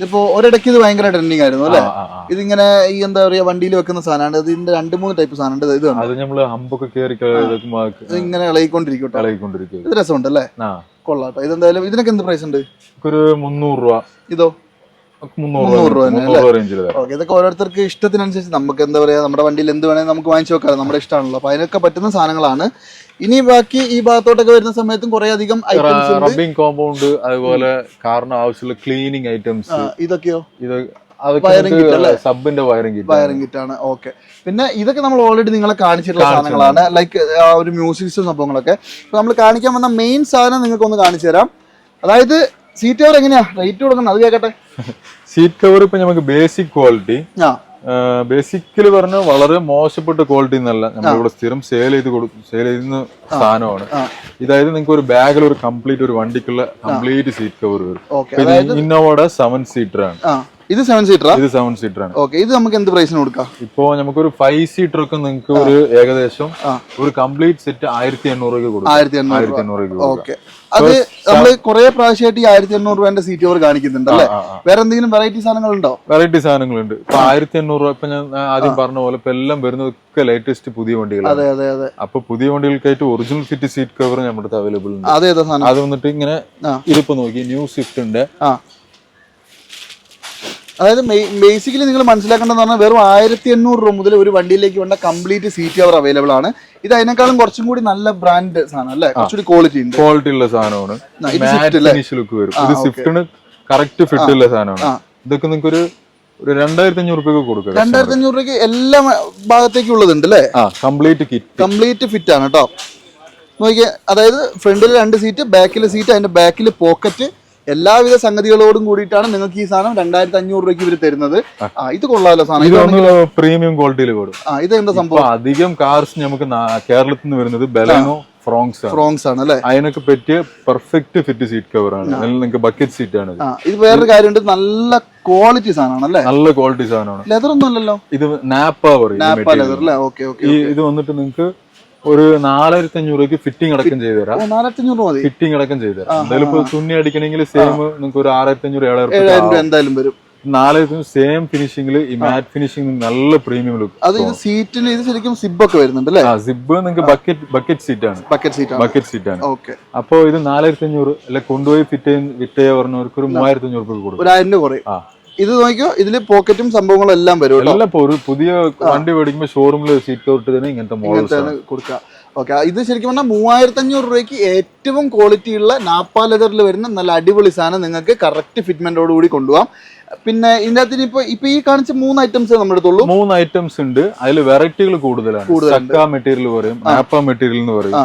ഇതിപ്പോ ഒരിടയ്ക്ക് ഇത് ഭയങ്കര ട്രെൻഡിങ് ആയിരുന്നു അല്ലേ. ഇതിങ്ങനെ ഈ എന്താ പറയാ വണ്ടിയിൽ വെക്കുന്ന സാധനമാണ്. ഇതിന്റെ രണ്ട് മൂന്ന് ടൈപ്പ് സാധനം ഇത് അത് നമ്മൾ ഹമ്പൊക്കെ കേറി ഇങ്ങനെ ഇളകിക്കൊണ്ടിരിക്കും ഇത് രസമുണ്ട് അല്ലേ? കൊള്ളാട്ടോ ഇതെന്തായാലും ഇതിനൊക്കെ എന്ത് പ്രൈസ് ഉണ്ട്? ഒരു മുന്നൂറ് രൂപ. ഇതോ? ഇതൊക്കെ ഓരോരുത്തർക്ക് ഇഷ്ടത്തിനനുസരിച്ച് നമുക്ക് എന്താ പറയാ നമ്മുടെ വണ്ടിയിൽ എന്ത് വേണമെങ്കിലും നമുക്ക് വാങ്ങിച്ചു വെക്കാം നമ്മുടെ ഇഷ്ടമാണല്ലോ. അപ്പൊ അതിനൊക്കെ പറ്റുന്ന സാധനങ്ങളാണ്. ഇനി ബാക്കി ഈ ഭാഗത്തോട്ടൊക്കെ വരുന്ന സമയത്തും കുറെ അധികം റബ്ബിംഗ് കോമ്പൗണ്ട് അതുപോലെ കാറിന് ആവശ്യമുള്ള ക്ലീനിങ് ഐറ്റംസ് ഇതൊക്കെയോ? ഇത്? സബിന്റെ വയറിംഗ് വയറിംഗ് കിറ്റ് ആണ്. ഓക്കെ. പിന്നെ ഇതൊക്കെ നമ്മൾ ഓൾറെഡി നിങ്ങളെ കാണിച്ചിട്ടുള്ള സാധനങ്ങളാണ്. ലൈക്ക് ആ ഒരു മ്യൂസിക്സും സംഭവങ്ങളൊക്കെ. നമ്മൾ കാണിക്കാൻ വന്ന മെയിൻ സാധനം നിങ്ങൾക്ക് ഒന്ന് കാണിച്ചു തരാം. അതായത് സീറ്റ് കവർ എങ്ങനെയാ? റേറ്റ് കൊടുക്കണം അത് കേക്കട്ടെ. സീറ്റ് കവർ ഇപ്പൊ നമുക്ക് ബേസിക് ക്വാളിറ്റി ആ. ബേസിക്കലി പറഞ്ഞ വളരെ മോശപ്പെട്ട ക്വാളിറ്റി എന്നല്ല. നമ്മളിവിടെ സ്ഥിരം സെയിൽ ചെയ്ത് കൊടുക്കും സെയിൽ ചെയ്യുന്ന സാധനമാണ്. ഇതായത് നിങ്ങൾക്ക് ഒരു ബാഗിൽ ഒരു കംപ്ലീറ്റ് ഒരു വണ്ടിക്കുള്ള കംപ്ലീറ്റ് സീറ്റ് കവർ വരും. ഇന്നോവയുടെ സെവൻ സീറ്റർ ആണ്. ഇത് സെവൻ സീറ്റർ ഇത് സെവൻ സീറ്റർ ആണ്. ഓക്കെ ഇത് നമുക്ക് എന്ത് പ്രൈസിന് കൊടുക്കാം? ഇപ്പോ നമുക്കൊരു ഫൈവ് സീറ്റർ ഒക്കെ നിങ്ങൾക്ക് ഒരു ഏകദേശം ഒരു കംപ്ലീറ്റ് സെറ്റ് ആയിരത്തി എണ്ണൂറ് ആയിരത്തി എണ്ണൂറ്. ഓക്കെ അത് നമ്മൾ കുറെ പ്രാവശ്യമായിട്ട് ഈ ആയിരത്തി എണ്ണൂറ് രൂപന്റെ സീറ്റ് ഓവർ കാണിക്കുന്നുണ്ട് അല്ലേ. വേറെ എന്തെങ്കിലും വെറൈറ്റി സാധനങ്ങൾ ഉണ്ടോ വെറൈറ്റി സാധനങ്ങളുണ്ട്. ഇപ്പൊ ആയിരത്തി എണ്ണൂറ് രൂപ ഇപ്പൊ ഞാൻ ആദ്യം പറഞ്ഞ പോലെ ഇപ്പൊ എല്ലാം വരുന്നതൊക്കെ ലേറ്റസ്റ്റ് പുതിയ വണ്ടികൾ അതെ അതെ അതെ. അപ്പൊ പുതിയ വണ്ടികൾക്കായിട്ട് ഒറിജിനൽ സിറ്റ് സീറ്റ് കവർ നമ്മുടെ അവൈലബിൾ ഉണ്ട്. അതെ വന്നിട്ട് ഇങ്ങനെ. ഇതിപ്പോ നോക്കി ന്യൂ സ്വിഫ്റ്റ് ആ. അതായത് ബേസിക്കലി നിങ്ങൾ മനസ്സിലാക്കേണ്ടതെന്ന് പറഞ്ഞാൽ വെറും ആയിരത്തി എണ്ണൂറ് രൂപ മുതൽ ഒരു വണ്ടിയിലേക്ക് വേണ്ട കംപ്ലീറ്റ് സീറ്റ് കവർ അവൈലബിൾ ആണ്. ഇത് അതിനേക്കാളും കുറച്ചും കൂടി നല്ല ബ്രാൻഡ് സാധനം അല്ലേ? കുറച്ചുകൂടി ക്വാളിറ്റി ഉണ്ട്. ക്വാളിറ്റി ഉള്ള സാധനമാണ്. ലുക്ക് വരും. ഇത് സ്വിഫ്റ്റിന് കറക്റ്റ് ഫിറ്റ് ഉള്ള സാധനമാണ്. ഇതൊക്കെ നിങ്ങൾക്ക് ഒരു ഒരു രണ്ടായിരത്തി അഞ്ഞൂറ് രൂപയ്ക്ക് കൊടുക്കുക രണ്ടായിരത്തി അഞ്ഞൂറ് രൂപയ്ക്ക് എല്ലാ ഭാഗത്തേക്കും ഉള്ളതുണ്ട് അല്ലേ? കംപ്ലീറ്റ് കിറ്റ് കംപ്ലീറ്റ് ഫിറ്റ് ആണ് കേട്ടോ. നോക്കിയാൽ അതായത് ഫ്രണ്ടിൽ രണ്ട് സീറ്റ് ബാക്കിൽ സീറ്റ് അതിന്റെ ബാക്കിൽ പോക്കറ്റ് എല്ലാവിധ സംഗതികളോടും കൂടിയിട്ടാണ് നിങ്ങൾക്ക് ഈ സാധനം രണ്ടായിരത്തി അഞ്ഞൂറ് രൂപയ്ക്ക് ഇവർ തരുന്നത്. ഇത് കൊള്ളാമല്ലോ സാധനം. പ്രീമിയം ക്വാളിറ്റിയിൽ കൂടും ഇത് എന്താ സംഭവം? അധികം കാർസ് നമുക്ക് കേരളത്തിൽ നിന്ന് വരുന്നത് ബലാനോ ഫ്രോങ്സ് ഫ്രോങ്സ് ആണ്. അല്ലേ? അതിനൊക്കെ പറ്റിയ പെർഫെക്റ്റ് ഫിറ്റ് സീറ്റ് കവർ ആണ്. നിങ്ങൾക്ക് ബക്കറ്റ് സീറ്റ് ആണ്. ഇത്. വേറൊരു കാര്യമുണ്ട്. നല്ല ക്വാളിറ്റി സാധനമാണ് അല്ലേ? നല്ല ക്വാളിറ്റി സാധനമാണ്. ലെതർ ഒന്നും അല്ലല്ലോ? ഇത് നാപ്പ പറയും നാപ്പ ലെതർ അല്ലേ? ഓക്കെ ഓക്കെ ഇത് വന്നിട്ട് നിങ്ങൾക്ക് ഒരു നാലായിരത്തി അഞ്ഞൂറ് രൂപയ്ക്ക് ഫിറ്റിംഗ് അടക്കം ചെയ്തു തരാം നാലായിരത്തി അഞ്ഞൂറ് മതി. ഫിറ്റിംഗ് അടക്കം ചെയ്തു തരാം എന്തായാലും ഇപ്പൊ തുന്നി അടിക്കണമെങ്കിൽ സെയിം നിങ്ങൾക്ക് ഒരു ആറായിരത്തി അഞ്ഞൂറ് ഏഴായിരം എന്തായാലും വരും. നാലായിരത്തി സെയിം ഫിനിഷിംഗിൽ ഈ മാറ്റ് ഫിനിഷിംഗ് നല്ല പ്രീമിയം ലുക്ക് അത് ഇത് സീറ്റിന് ഇത് ശരിക്കും സിബ് ഒക്കെ വരുന്നുണ്ട് അല്ലേ? ആ സിബ് നിങ്ങൾക്ക് ബക്കറ്റ് ബക്കറ്റ് സീറ്റ് ആണ്. ബക്കറ്റ് സീറ്റ് ആണ്. ബക്കറ്റ് സീറ്റ് ആണ്. ഓക്കെ അപ്പോ ഇത് നാലായിരത്തി അഞ്ഞൂറ് അല്ലെ കൊണ്ടുപോയി ഫിറ്റ് ഫിറ്റ് ചെയ്യാൻ പറഞ്ഞവർക്ക് ഒരു മൂവായിരത്തി അഞ്ഞൂറ് രൂപ കൊടുക്കും. ഒരു ആയിരം രൂപ കുറയും. ആ. ഇത് നോക്കിയോ ഇതിൽ പോക്കറ്റും സംഭവങ്ങളും എല്ലാം വരും എല്ലാം പുതിയ വണ്ടി മേടിക്കുമ്പോ ഷോറൂമിൽ സീറ്റ് തന്നെ ഇങ്ങനത്തെ ഇങ്ങനത്തെയാണ് കൊടുക്കുക ഓക്കെ ഇത് ശരിക്കും പറഞ്ഞാൽ മൂവായിരത്തി അഞ്ഞൂറ് രൂപയ്ക്ക് ഏറ്റവും ക്വാളിറ്റി ഉള്ള നാപ്പാ ലെതറിൽ വരുന്ന നല്ല അടിപൊളി സാധനം നിങ്ങൾക്ക് കറക്റ്റ് ഫിറ്റ്മെന്റോട് കൂടി കൊണ്ടുപോകാം. പിന്നെ ഇതിന്റെ അകത്ത് ഇപ്പൊ ഇപ്പൊ ഈ കാണിച്ച മൂന്ന് ഐറ്റംസ് നമ്മുടെ അടുത്തുള്ളൂ. മൂന്ന് ഐറ്റംസ് ഉണ്ട്. അതിൽ വെറൈറ്റികൾ കൂടുതലാണ്. മെറ്റീരിയൽ പറയും നാപ്പ മെറ്റീരിയൽ എന്ന് പറയും.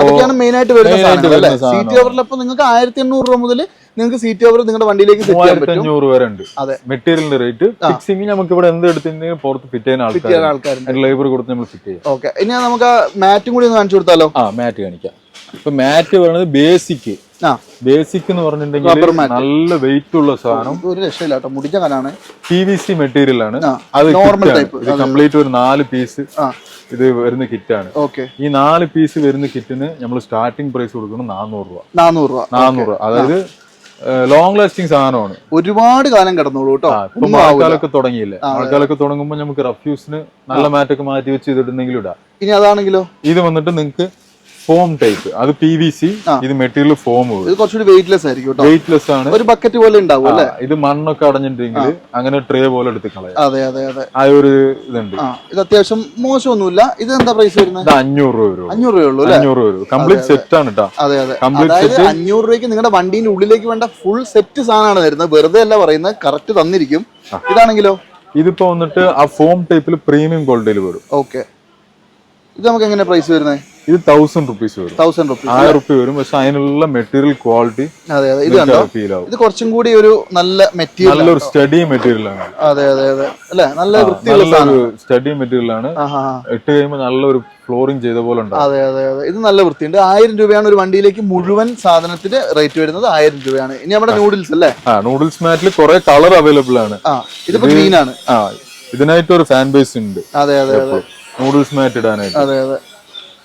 അതൊക്കെയാണ് മെയിൻ ആയിട്ട് വരുന്ന സാധനങ്ങൾ. സീറ്റ് കവറിൽ അപ്പൊ നിങ്ങൾക്ക് ആയിരത്തി എണ്ണൂറ് രൂപ മുതൽ നിങ്ങൾക്ക് സീറ്റ് കവർ നിങ്ങളുടെ വണ്ടിയിലേക്ക് സെറ്റ് ചെയ്യാൻ പറ്റും. അഞ്ഞൂറ് വരെ ഉണ്ട്. അതെ. മെറ്റീരിയലിന്റെ റേറ്റ് ഫിക്സിംഗ് നമുക്ക് ഇവിടെ എന്ത് എടുത്തിട്ടുണ്ടെങ്കിൽ പുറത്ത് ഫിറ്റ് ചെയ്യുന്ന ആൾക്കാർ ലേബർ കൊടുത്ത് നമ്മൾ ഫിറ്റ് ചെയ്യാം. ഓക്കെ ഇനി നമുക്ക് ആ മാറ്റും കൂടി ഒന്ന് കാണിച്ചു കൊടുത്താലോ? ആ മാറ്റ് കാണിക്കാം. ഇപ്പൊ മാറ്റ് പറയുന്നത് ബേസിക് ബേസിക് എന്ന് പറഞ്ഞിട്ടുണ്ടെങ്കിൽ നല്ല വെയിറ്റ് ഉള്ള സാധനം. ഒരു രക്ഷയില്ല മുടിഞ്ഞ മുടിച്ച പി വി സി മെറ്റീരിയൽ ആണ്. അത് നോർമൽ ഇത് കംപ്ലീറ്റ് ഒരു നാല് പീസ് ഇത് വരുന്ന കിറ്റാണ് ഓക്കെ ഈ നാല് പീസ് വരുന്ന കിറ്റിന് നമ്മൾ സ്റ്റാർട്ടിംഗ് പ്രൈസ് കൊടുക്കുന്നത് നാനൂറ് രൂപ. നാനൂറ് രൂപ. നാനൂറ് രൂപ. അതായത് ലോങ് ലാസ്റ്റിംഗ് സാധനമാണ്. ഒരുപാട് കാലം കിടന്നോളൂ കേട്ടോ. ഇപ്പൊ മഴക്കാലമൊക്കെ തുടങ്ങിയില്ലേ? മഴക്കാലൊക്കെ തുടങ്ങുമ്പോൾ നമുക്ക് റഫ്യൂസിന് നല്ല മാറ്റൊക്കെ മാറ്റി വെച്ച് ഇതിടുന്നെങ്കിലും ഇടാം. ഇനി അതാണെങ്കിലോ? ഇത് വന്നിട്ട് നിങ്ങൾക്ക് ഫോം ടൈപ്പ്. അത് പി വി സി ഇത് മെറ്റീരിയൽ ഫോം ഇത് കുറച്ചുകൂടി വെയിറ്റ്ലെസ് ആയിരിക്കും വെയിറ്റ്ലെസ് ആണ്. ഒരു ബക്കറ്റ് പോലെ ഉണ്ടാവും അല്ലേ? ഇത് മണ്ണൊക്കെ അടഞ്ഞിട്ടുണ്ടെങ്കിൽ അങ്ങനെ ട്രേ പോലെ എടുത്ത് കളയാം. അതെ അതെ അതെ. ആ ഒരു ഇതുണ്ട്. ഇത് അത്യാവശ്യം മോശമൊന്നുമില്ല. ഇത് എന്താ പ്രൈസ് വരുന്നത്? അഞ്ഞൂറ് രൂപ വരും അഞ്ഞൂറ് രൂപയുള്ളൂ അല്ലേ? അഞ്ഞൂറ് രൂപ വരും കംപ്ലീറ്റ് സെറ്റ് ആണ് കേട്ടോ അതെ അതെ. കംപ്ലീറ്റ് അതായത് അഞ്ഞൂറ് രൂപയ്ക്ക് നിങ്ങളുടെ വണ്ടീന്റെ ഉള്ളിലേക്ക് വേണ്ട ഫുൾ സെറ്റ് സാധനമാണ് തരുന്നത്. വെറുതെ അല്ല പറയുന്നത്. കറക്റ്റ് തന്നിരിക്കും. ഇതാണെങ്കിലോ? ഇതിപ്പോ വന്നിട്ട് ആ ഫോം ടൈപ്പിൽ പ്രീമിയം ക്വാളിറ്റിയിൽ വരും. ഓക്കെ ഇത് നമുക്ക് എങ്ങനെ പ്രൈസ് വരുന്നത് ഇത് തൗസൻഡ് റുപ്പീസ് വരും. തൗസൻഡ് റുപ്പീസ് ആയിരം റുപ്പി വരും. പക്ഷെ അതിനുള്ള മെറ്റീരിയൽ ക്വാളിറ്റി അതെ അതെ. ഇത് കണ്ടോ? ഫീൽ ആവും. ഇത് കുറച്ചും കൂടി ഒരു നല്ല മെറ്റീരിയൽ നല്ലൊരു സ്റ്റഡി മെറ്റീരിയൽ ആണ്. അതെ അതെ അതെ. അല്ലെ? നല്ല വൃത്തിയുള്ള സ്റ്റഡി മെറ്റീരിയൽ ആണ്. ഇട്ട് കഴിയുമ്പോൾ നല്ലൊരു ഫ്ലോറിംഗ് ചെയ്ത പോലെ ഉണ്ട് അതെ അതെ അതെ. ഇത് നല്ല വൃത്തിയുണ്ട്. ആയിരം രൂപയാണ് ഒരു വണ്ടിയിലേക്ക് മുഴുവൻ സാധനത്തിന് റേറ്റ് വരുന്നത് ആയിരം രൂപയാണ്. ഇനി നമ്മുടെ നൂഡിൽസ് അല്ലേ? ആ നൂഡിൽസ് മാറ്റിൽ കുറെ കളർ അവൈലബിൾ ആണ്. ഇതിപ്പോ ഗ്രീൻ ആണ്. ഇതിനായിട്ട് ഒരു ഫാൻ ബേസ് ഉണ്ട്. അതെ അതെ അതെ. നൂഡിൽസ് മാറ്റ് ഇടാനായിട്ട്. അതെ അതെ.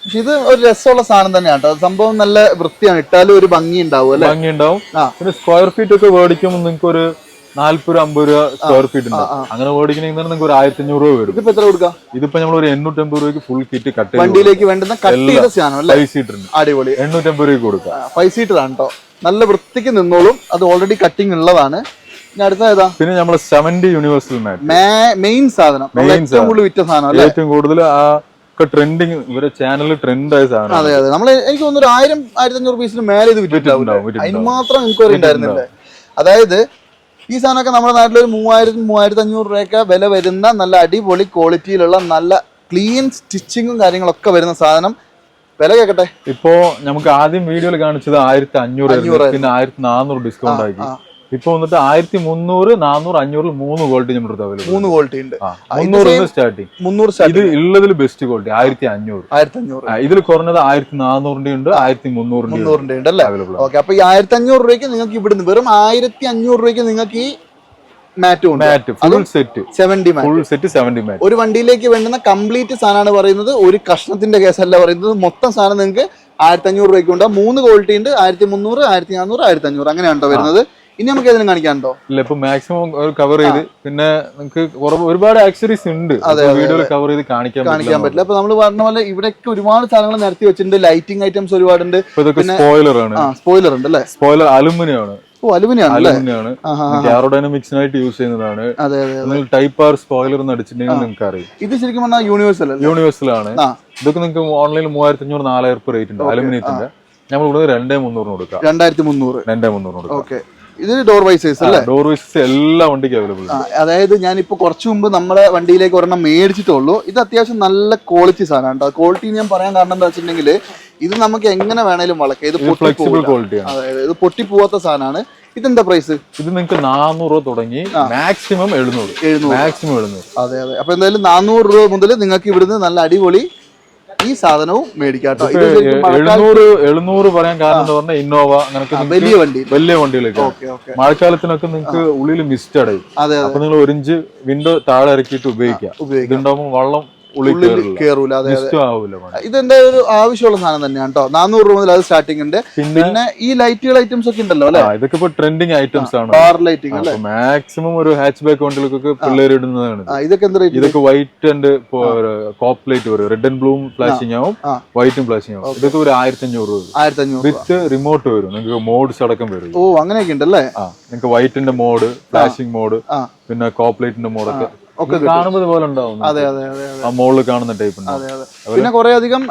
പക്ഷെ ഇത് ഒരു രസമുള്ള സാധനം തന്നെയാണ് കേട്ടോ. സംഭവം നല്ല വൃത്തിയാണ്. ഇട്ടാലും ഒരു ഭംഗി ഉണ്ടാവും അല്ലെ? ഭംഗി ഉണ്ടാവും. പിന്നെ സ്ക്വയർ ഫീറ്റ് ഒക്കെ മേടിക്കുമ്പോൾ നിങ്ങൾക്ക് ഒരു നാല്പത് അമ്പത് രൂപ സ്ക്വയർ ഫീറ്റ് ഉണ്ട്. അങ്ങനെ മേടിക്കണമെങ്കിൽ നിങ്ങൾക്ക് ഒരു ആയിരത്തി അഞ്ഞൂറ് രൂപ വരും. ഇതിപ്പോ എത്ര കൊടുക്കാം? ഇതിപ്പോ നമ്മൾ ഒരു എണ്ണൂറ്റമ്പത് രൂപയ്ക്ക് ഫുൾ കിറ്റ് കട്ട് വണ്ടിയിലേക്ക് വേണ്ടുന്ന കട്ട് ചെയ്ത സാധനം ഫൈവ് സീറ്റർ ഉണ്ട്. അടിപൊളി. എണ്ണൂറ്റമ്പത് രൂപയ്ക്ക് കൊടുക്കാം. ഫൈവ് സീറ്റർ ആണ് കേട്ടോ നല്ല വൃത്തിക്ക് നിന്നോളും. അത് ഓൾറെഡി കട്ടിങ് ഉള്ളതാണ്. പിന്നെ നമ്മളെ സെവന്റി യൂണിവേഴ്സൽ മാറ്റ് മെയിൻ സാധനം. ഏറ്റവും കൂടുതൽ വിറ്റ സാധനം ഏറ്റവും കൂടുതൽ ആ ഒക്കെ ട്രെൻഡിങ് ഇവരെ ചാനൽ ട്രെൻഡ് ആയ സാധനം അതെ അതെ. നമ്മൾ എനിക്ക് തോന്നുന്നു ഒരു ആയിരം ആയിരത്തി അഞ്ഞൂറ് പീസിന് മേലെ ഇത് വിറ്റിട്ടുണ്ടാവും. അതിന് മാത്രം എൻക്വയറി ഉണ്ടായിരുന്നില്ല. അതായത് ഈ സാധനമൊക്കെ നമ്മുടെ നാട്ടിൽ ഒരു മൂവായിരത്തി മൂവായിരത്തി അഞ്ഞൂറ് രൂപയൊക്കെ വില വരുന്ന നല്ല അടിപൊളി ക്വാളിറ്റിയിലുള്ള നല്ല ക്ലീൻ സ്റ്റിച്ചിങ്ങും കാര്യങ്ങളൊക്കെ വരുന്ന സാധനം. വില കേക്കട്ടെ? ഇപ്പോ നമുക്ക് ആദ്യം വീഡിയോയിൽ കാണിച്ചത് ആയിരത്തി അഞ്ഞൂറ് പിന്നെ ആയിരത്തി നാനൂറ് ഡിസ്കൗണ്ട് ആക്കി. ആ. ഇപ്പൊ വന്നിട്ട് ആയിരത്തി മുന്നൂറ് നാനൂറ് അഞ്ഞൂറിൽ മൂന്ന് ക്വാളിറ്റി നമ്മുടെ അവൈലബിൾ മൂന്ന് ക്വാളിറ്റി ഉണ്ട്. മുന്നൂറ് സ്റ്റാർട്ടിങ് മുന്നൂറ് ഇത് ഉള്ളതിൽ ബെസ്റ്റ് ക്വാളിറ്റി ആയിരത്തി അഞ്ഞൂറ്. ആയിരത്തി അഞ്ഞൂറ് ഇതിൽ കുറഞ്ഞത് ആയിരത്തി നാനൂറിന്റെ ഉണ്ട് ആയിരത്തി മുന്നൂറിന്റെ മുന്നൂറിന്റെ ഉണ്ട് അല്ലേ? അവൈലബിൾ ഓക്കെ അപ്പൊ ഈ ആയിരത്തി അഞ്ഞൂറ് രൂപയ്ക്ക് നിങ്ങൾക്ക് ഇവിടുന്ന് വെറും ആയിരത്തി അഞ്ഞൂറ് രൂപയ്ക്ക് നിങ്ങൾക്ക് ഈ ഒരു വണ്ടിയിലേക്ക് വേണ്ടുന്ന കംപ്ലീറ്റ് സാധനമാണ് പറയുന്നത്. ഒരു കഷ്ണത്തിന്റെ കേസല്ല പറയുന്നത്. മൊത്തം സാധനം നിങ്ങൾക്ക് ആയിരത്തി അഞ്ഞൂറ് രൂപയ്ക്ക് ഉണ്ട്. മൂന്ന് ക്വാളിറ്റി ഉണ്ട്. ആയിരത്തി മുന്നൂറ് ആയിരത്തി നാനൂറ് ആയിരത്തി അഞ്ഞൂറ് അങ്ങനെയാണോ വരുന്നത്? ഇനി നമുക്ക് ഏതെങ്കിലും കാണിക്കാനുണ്ടോ? ഇല്ല ഇപ്പൊ മാക്സിമം കവർ ചെയ്ത് പിന്നെ നിങ്ങൾക്ക് ഒരുപാട് ആക്സറീസ് ഉണ്ട്. വീഡിയോയിൽ കവർ ചെയ്ത് കാണിക്കാൻ കാണിക്കാൻ പറ്റില്ല. അപ്പൊ നമ്മൾ പറഞ്ഞ പോലെ ഇവിടെയൊക്കെ ഒരുപാട് സാധനങ്ങൾ നിരത്തി വെച്ചിട്ടുണ്ട്. ലൈറ്റിംഗ് ഐറ്റംസ് ഒരുപാടുണ്ട്. സ്പോയിലർ ആണ്. സ്പോയിലർ ഉണ്ട് അല്ലേ? സ്പോയിലർ അലുമിനിയം ആണ് ആണ് യൂസ് ചെയ്യുന്നതാണ്. നിങ്ങൾ ടൈപ്പ് ആർ സ്പോയിലർ എന്ന് അടിച്ചിട്ടുണ്ടെങ്കിൽ നിങ്ങൾക്ക് അറിയാം ഇത് ശരിക്കും പറഞ്ഞാൽ യൂണിവേഴ്സൽ യൂണിവേഴ്സൽ ആണ്. ഇതൊക്കെ നിങ്ങൾക്ക് ഓൺലൈനിൽ മൂവായിരത്തി അഞ്ഞൂറ് നാലായിരം റേറ്റ് ഉണ്ട്. അലുമിനിയത്തിന്റെ നമ്മൾ ഇവിടെ രണ്ടേ മുന്നൂറിന് കൊടുക്കാം. രണ്ടായിരത്തി മുന്നൂറ്. രണ്ടേ മുന്നൂറിന് കൊടുക്കാം. ഓക്കെ ഇത് ഡോർ വൈസേഴ്സ് അല്ലേ? ഡോർ വൈസസ് എല്ലാ വണ്ടിക്കും അവൈലബിൾ അതായത് ഞാനിപ്പോ കുറച്ചു മുമ്പ് നമ്മുടെ വണ്ടിയിലേക്ക് ഒരെണ്ണം മേടിച്ചിട്ടുള്ളൂ. ഇത് അത്യാവശ്യം നല്ല ക്വാളിറ്റി സാധനമാണ് കേട്ടോ. ക്വാളിറ്റി ഞാൻ പറയാൻ കാരണം എന്താ വെച്ചിട്ടുണ്ടെങ്കിൽ ഇത് നമുക്ക് എങ്ങനെ വേണേലും വളക്കാം. ഇത് ഫ്ലെക്സിബിൾ ക്വാളിറ്റിയാണ് അതായത് ഇത് പൊട്ടിപ്പോവാത്ത സാധനമാണ്. ഇതെന്താ പ്രൈസ് ഇത് നിങ്ങൾക്ക് നാനൂറ് രൂപ തുടങ്ങി മാക്സിമം എഴുന്നൂറ്. മാക്സിമം എഴുന്നൂറ്. അതെ അതെ. അപ്പൊ എന്തായാലും നാനൂറ് രൂപ മുതൽ നിങ്ങൾക്ക് ഇവിടുന്ന് നല്ല അടിപൊളി ഈ സാധനവും മേടിക്കാട്ടോ. എഴുന്നൂറ് എഴുന്നൂറ് പറയാൻ കാരണം എന്ന് പറഞ്ഞാൽ ഇന്നോവ അങ്ങനെ വലിയ വണ്ടി. വലിയ വണ്ടികളൊക്കെ. മഴക്കാലത്തിനൊക്കെ നിങ്ങൾക്ക് ഉള്ളിൽ മിസ്റ്റ് അടയും. അപ്പൊ നിങ്ങൾ ഒരിഞ്ച് വിൻഡോ താഴെ ഇറക്കിയിട്ട് ഉപയോഗിക്കാം. ഇതുണ്ടാവുമ്പോൾ വെള്ളം കേറൂല. ഇതെന്റെ ഒരു ആവശ്യമുള്ള സാധനം തന്നെയാണ് കേട്ടോ. നാനൂറ് രൂപ മുതൽ അത് സ്റ്റാർട്ടിംഗ് ഉണ്ട്. പിന്നെ ഈ ലൈറ്റുകൾ ഐറ്റംസ് ഒക്കെ ഉണ്ടല്ലോ അല്ലെ? ഇതൊക്കെ ഇപ്പൊ ട്രെൻഡിങ് ഐറ്റംസ് ആണ്. കാർ ലൈറ്റിംഗ് അല്ലെ? മാക്സിമം ഒരു ഹാച്ച് ബാക്ക് വണ്ടികൾക്കൊക്കെ പിള്ളേർ ഇടുന്നതാണ് ഇതൊക്കെ എന്താ റേറ്റ് ഇതൊക്കെ വൈറ്റ് ആൻഡ് കോപ്പ് ലൈറ്റ് വരും റെഡ് ആൻഡ് ബ്ലൂം ഫ്ലാഷിംഗ് ആവും. വൈറ്റും ഫ്ലാഷിംഗ് ആവും. ഇതൊക്കെ ഒരു ആയിരത്തി അഞ്ഞൂറ് രൂപ ആയിരത്തി അഞ്ഞൂറ് വിത്ത് റിമോട്ട് വരും. നിങ്ങൾക്ക് മോഡ്സ് അടക്കം വരും ഓ അങ്ങനെയൊക്കെ ഉണ്ടല്ലേ? നിങ്ങൾക്ക് വൈറ്റിന്റെ മോഡ് ഫ്ലാഷിംഗ് മോഡ് പിന്നെ കോപ്പ് ലൈറ്റിന്റെ മോഡൊക്കെ ഒക്കെ കാണുന്നത് പോലെ ഉണ്ടാവും അതെ അതെ അതെ ആ മോളിൽ കാണുന്ന ടൈപ്പ് അതെ അതെ. പിന്നെ കുറെ അധികം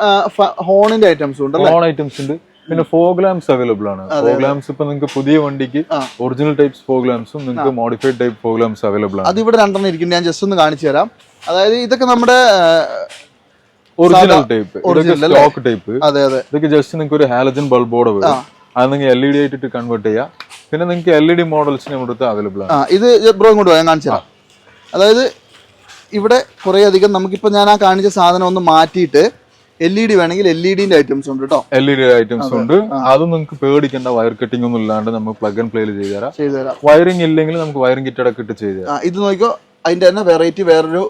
ഹോണിന്റെ ഐറ്റംസ് ഉണ്ട് ഹോൺ ഐറ്റംസ് ഉണ്ട്. പിന്നെ ഫോഗ്ലാംസ് അവൈലബിൾ ആണ്. ഫോഗ്ലാംസ് ഇപ്പൊ നിങ്ങൾക്ക് പുതിയ വണ്ടിക്ക് ഒറിജിനൽ ടൈപ്സ് ഫോഗ്ലാംസും നിങ്ങൾക്ക് മോഡിഫൈഡ് ടൈപ്പ് ഫോഗ്ലാംസ് അവൈലബിൾ ആണ്. അത് ഇവിടെ രണ്ടെണ്ണം ഇരിക്കുന്നു ഞാൻ ജസ്റ്റ് ഒന്ന് കാണിച്ചു തരാം. അതായത് ഇതൊക്കെ നമ്മുടെ ഒറിജിനൽ ടൈപ്പ് സ്റ്റോക്ക് ടൈപ്പ് അതെ അതെ. ഇതൊക്കെ ജസ്റ്റ് നിങ്ങൾക്ക് ഒരു ഹാലജൻ ബൾബോടെ വരും. അത് നിങ്ങൾ എൽ ഇ ഡി ആയിട്ട് കൺവേർട്ട് ചെയ്യാം. പിന്നെ നിങ്ങൾക്ക് എൽ ഇ ഡി മോഡൽസ് നമ്മുടെ അടുത്ത് അവൈലബിൾ ആണ്. ഇത് ബ്രോ ഇങ്ങോട്ട് ഞാൻ കാണിച്ചു തരാം. അതായത് ഇവിടെ കുറേ അധികം നമുക്കിപ്പോൾ ഞാൻ ആ കാണിച്ച സാധനം ഒന്ന് മാറ്റിയിട്ട് എൽ ഇ ഡി വേണമെങ്കിൽ എൽ ഇ ഡിന്റെ ഐറ്റംസ് ഉണ്ട് കേട്ടോ എൽ ഇ ഡി ഐറ്റംസ് ഉണ്ട്. അത് നിങ്ങൾക്ക് പേടിക്കേണ്ട വയർ കട്ടിംഗ് ഒന്നും ഇല്ലാണ്ട് നമുക്ക് പ്ലഗ് ആൻഡ് പ്ലേയിൽ ചെയ്തു തരാം ചെയ്തു തരാം വയറിംഗ് ഇല്ലെങ്കിൽ നമുക്ക് വയറിംഗ് കിറ്റ് അടക്കിട്ട് ചെയ്തുതരാം. ചെയ്തു തരാം ഇത് നോക്കിയോ അതിന്റെ തന്നെ വെറൈറ്റി വേറൊരു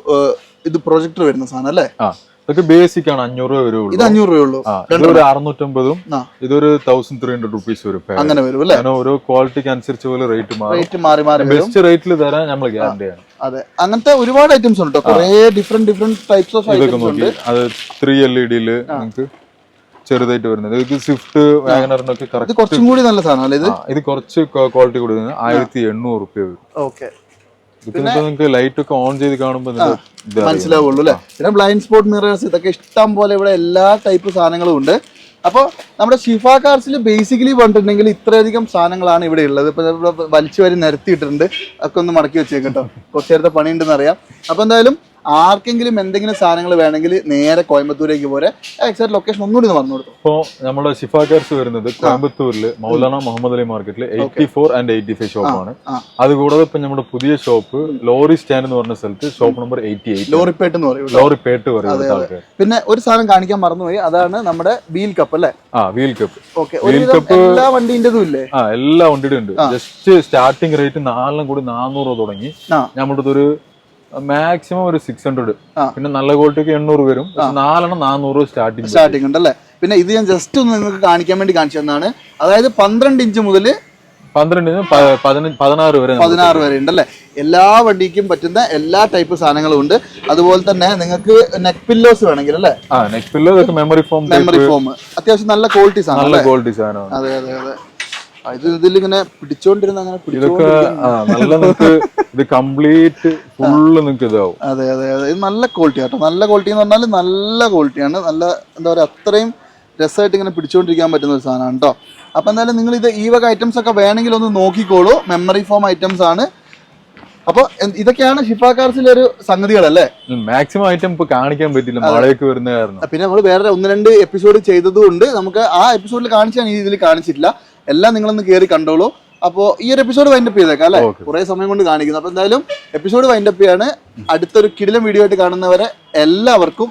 ഇത് പ്രൊജക്ടർ വരുന്ന സാധനം അല്ലേ? ആ. ഇതൊക്കെ ബേസിക് ആണ് അഞ്ഞൂറ് രൂപ വരുള്ളൂ ഇത് അഞ്ഞൂറ് രൂപയുള്ളൂ ഇതൊരു അറുന്നൂറ്റമ്പതും. ഇതൊരു തൗസൻഡ് ത്രീ ഹൺഡ്രഡ് റുപ്പീസ് വരും അങ്ങനെ വരും അല്ലേ? ഓരോ ക്വാളിറ്റിക്ക് അനുസരിച്ച് പോലെ റേറ്റ് മാറും. റേറ്റ് മാറി മാറി ബെസ്റ്റ് റേറ്റിൽ തരാൻ നമ്മൾ ഗ്യാരണ്ടി ആണ്. അതെ. അങ്ങനത്തെ ഒരുപാട് ഐറ്റംസ് ഉണ്ട് കുറെ ഡിഫറെന്റ് ഡിഫറെന്റ് ടൈപ്സ് ഓഫ് ഇതൊക്കെ നോക്കി. അത് ത്രീ എൽ ഇ ഡിയിൽ നമുക്ക് ചെറുതായിട്ട് വരുന്നത്. ഇത് സ്വിഫ്റ്റ് കറക്റ്റ് കുറച്ചും കൂടി നല്ല സാധനം ഇത്? ഇത് കുറച്ച് ക്വാളിറ്റി കൂടി ആയിരത്തി എണ്ണൂറ് റുപ്യ വരും. ഓക്കെ നിങ്ങൾക്ക് ലൈറ്റ് ഒക്കെ ഓൺ ചെയ്ത് കാണുമ്പോൾ. മനസ്സിലാവുള്ളൂ അല്ലേ? പിന്നെ ബ്ലൈൻഡ് സ്പോട്ട് മിറേഴ്സ് ഇതൊക്കെ ഇഷ്ടം പോലെ ഇവിടെ എല്ലാ ടൈപ്പ് സാധനങ്ങളും ഉണ്ട്. അപ്പോൾ നമ്മുടെ ഷിഫ കാർസിൽ ബേസിക്കലി പറഞ്ഞിട്ടുണ്ടെങ്കിൽ ഇത്രയധികം സാധനങ്ങളാണ് ഇവിടെ ഉള്ളത്. ഇപ്പൊ ഇവിടെ വലിച്ചു വരി നിരത്തിയിട്ടുണ്ട്. ഒക്കെ ഒന്ന് മടക്കി വെച്ചേക്കട്ടോ കുറച്ച് നേരത്തെ പണിയുണ്ടെന്ന് അറിയാം. അപ്പോൾ എന്തായാലും ആർക്കെങ്കിലും എന്തെങ്കിലും സാധനങ്ങൾ വേണമെങ്കിൽ നേരെ കോയമ്പത്തൂരേക്ക് പോരെ. എക്സാക്ട് ലൊക്കേഷൻ ഒന്നുകൂടി ഒന്ന് പറഞ്ഞു കൊടുത്തു. ഇപ്പോൾ നമ്മുടെ ഷിഫാക്കാർസ് വരുന്നത് കോയമ്പത്തൂരിൽ മൗലാന മുഹമ്മദ് അലി മാർക്കറ്റിൽ eighty four and eighty five ഷോപ്പാണ്. അതുകൂടാതെ ഇപ്പൊ നമ്മുടെ പുതിയ ഷോപ്പ് ലോറി സ്റ്റാൻഡ് എന്ന് പറഞ്ഞ സ്ഥലത്ത് ഷോപ്പ് നമ്പർ എയ്റ്റി എയ്റ്റ് ലോറിപ്പേട്ട് എന്ന് പറയും ലോറി പേട്ട് പറയും ആൾക്കാർ പിന്നെ ഒരു സാധനം കാണിക്കാൻ മറന്നുപോയി. അതാണ് നമ്മുടെ വീൽ കപ്പ് അല്ലേ? ആ വീൽ കപ്പ്. വീൽ കപ്പ് എല്ലാ വണ്ടീന്റെതും ഇല്ലേ? ആ എല്ലാ വണ്ടിയുടെ ഉണ്ട്. ജസ്റ്റ് സ്റ്റാർട്ടിംഗ് റേറ്റ് നാലിനും കൂടി നാനൂറ് തുടങ്ങി. നമ്മുടെ ഒരു മാക്സിമം ഒരു സിക്സ് ഹൺഡ്രഡ്. പിന്നെ നല്ല ക്വാളിറ്റിക്ക് എണ്ണൂറ് വരും. നാലെണ്ണം നാനൂറ് സ്റ്റാർട്ടിങ് സ്റ്റാർട്ടിംഗ് ഉണ്ട് അല്ലേ? പിന്നെ ഇത് ഞാൻ ജസ്റ്റ് ഒന്ന് നിങ്ങൾക്ക് കാണിക്കാൻ വേണ്ടി കാണിച്ചു തന്നാണ് അതായത് പന്ത്രണ്ട് ഇഞ്ച് മുതൽ പന്ത്രണ്ട് പതിനാറ് വരെ പതിനാറ് വരെ ഉണ്ട് അല്ലേ? എല്ലാ വണ്ടിക്കും പറ്റുന്ന എല്ലാ ടൈപ്പ് സാധനങ്ങളും ഉണ്ട്. അതുപോലെ തന്നെ നിങ്ങൾക്ക് നെക്ക് പില്ലോസ് വേണമെങ്കിൽ അല്ലേ? ആ pillows pillow memory foam memory foam അത്യാവശ്യം നല്ല ക്വാളിറ്റി സാധനം നല്ല ക്വാളിറ്റി സാധനം അതെ അതെ അതെ. ഇത് ഇതിലിങ്ങനെ പിടിച്ചോണ്ടിരുന്ന അങ്ങനെ ഇതൊക്കെ ആ നല്ല നിങ്ങൾക്ക് ഇത് കംപ്ലീറ്റ് ഫുള്ള് നിങ്ങൾക്ക് ഇതാവും. അതെ അതെ അതെ. ഇത് നല്ല ക്വാളിറ്റി ആട്ടോ. നല്ല ക്വാളിറ്റി എന്ന് പറഞ്ഞാൽ നല്ല ക്വാളിറ്റിയാണ് നല്ല എന്താ പറയുക അത്രയും രസമായിട്ട് ഇങ്ങനെ പിടിച്ചുകൊണ്ടിരിക്കാൻ പറ്റുന്ന ഒരു സാധനമാണ് കേട്ടോ അപ്പം എന്തായാലും നിങ്ങൾ ഇത് ഈ വക ഐറ്റംസ് ഒക്കെ വേണമെങ്കിൽ ഒന്ന് നോക്കിക്കോളൂ. മെമ്മറി ഫോം ഐറ്റംസ് ആണ്. അപ്പോൾ ഇതൊക്കെയാണ് ഷിഫ കാർസിലെ ഒരു സംഗതികളല്ലേ? മാക്സിമം ഐറ്റം ഇപ്പൊ കാണിക്കാൻ പറ്റില്ല. മഴയൊക്കെ വരുന്ന കാരണം. പിന്നെ നമ്മൾ വേറെ ഒന്ന് രണ്ട് എപ്പിസോഡ് ചെയ്തതുകൊണ്ട് നമുക്ക് ആ എപ്പിസോഡിൽ കാണിച്ചാണ് ഈ ഇതിൽ കാണിച്ചിട്ടില്ല. എല്ലാം നിങ്ങളൊന്ന് കയറി കണ്ടോളൂ. അപ്പോൾ ഈ ഒരു എപ്പിസോഡ് വൈൻഡപ്പ് ചെയ്തേക്കാം അല്ലെ? കുറെ സമയം കൊണ്ട് കാണിക്കുന്നു. അപ്പോൾ എന്തായാലും എപ്പിസോഡ് വൈൻഡപ്പ് ചെയ്യാണ്. അടുത്തൊരു കിടിലം വീഡിയോ ആയിട്ട് കാണുന്നവരെ എല്ലാവർക്കും